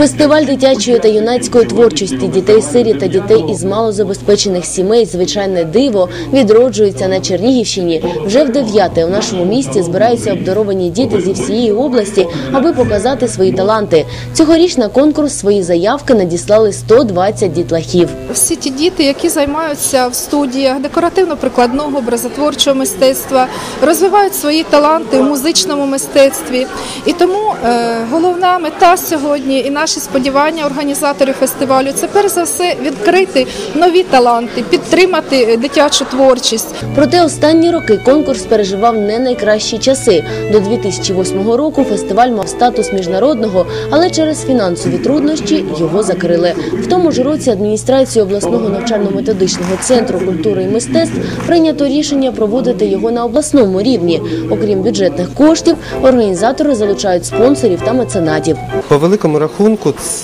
Фестиваль дитячої та юнацької творчості дітей сирі та дітей із малозабезпечених сімей звичайне диво відроджується на Чернігівщині. Вже в дев'яте у нашому місті збираються обдаровані діти зі всієї області, аби показати свої таланти. Цьогоріч на конкурс свої заявки надіслали 120 дітлахів. Всі ті діти, які займаються в студіях декоративно-прикладного образотворчого мистецтва, розвивають свої таланти у музичному мистецтві. І тому е, головна мета сьогодні і наші сподівання організаторів фестивалю це перш за все відкрити нові таланти, підтримати дитячу творчість. Проте останні роки конкурс переживав не найкращі часи. До 2008 року фестиваль мав статус міжнародного, але через фінансові труднощі його закрили. В тому ж році адміністрацією обласного навчально-методичного центру культури і мистецтв прийнято рішення проводити його на обласному рівні. Окрім бюджетних коштів, організатори залучають спонсорів та меценатів. По великому рахунку,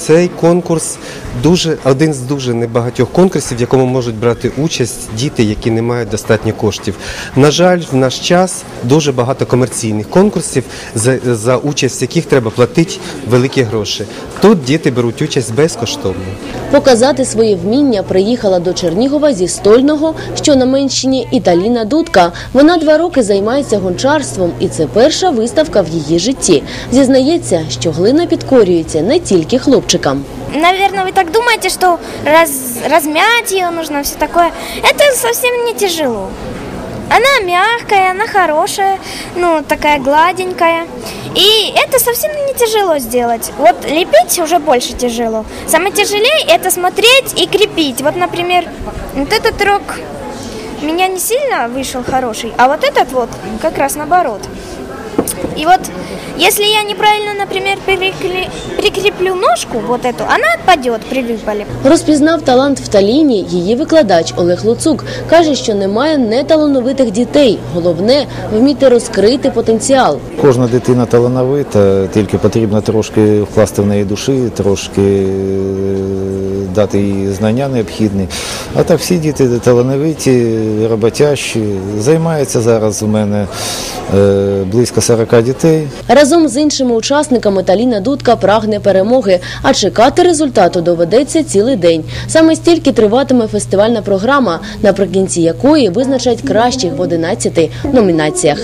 цей конкурс дуже один з дуже небагатьох конкурсів, в якому можуть брати участь діти, які не мають достатньо коштів. На жаль, в наш час дуже багато комерційних конкурсів, за, за участь яких треба платити великі гроші. Тут діти беруть участь безкоштовно. Показати свої вміння приїхала до Чернігова зі Стольного, що на Менщині, Італіна Дудка. Вона два роки займається гончарством, і це перша виставка в її житті. Зізнається, що глина підкорюється не тільки хлопчикам. Наверное, вы так думаете, что раз, размять ее нужно, все такое. Это совсем не тяжело. Она мягкая, она хорошая, ну, такая гладенькая. И это совсем не тяжело сделать. Вот лепить уже больше тяжело. Самое тяжелее это смотреть и крепить. Вот, например, вот этот рог меня не сильно вышел хороший, а вот этот вот как раз наоборот. И вот, если я неправильно, например, перекли- прикреплю ножку, вот эту, она отпадет при выпале. Розпізнав талант в Таліні її викладач Олег Луцук. Каже, що немає неталановитих дітей. Головне вміти розкрити потенціал. Кожна дитина талановита, тільки потрібно трошки вкласти в неї душі, трошки е, дати їй знання необхідні. А так всі діти талановиті, роботящі. Займається зараз у мене е, близько 40 дітей. Разом з іншими учасниками Таліна Дудка прагне перемоги, а чекати результату доведеться цілий день. Саме стільки триватиме фестивальна програма, наприкінці якої визначать кращих в 11 номінаціях.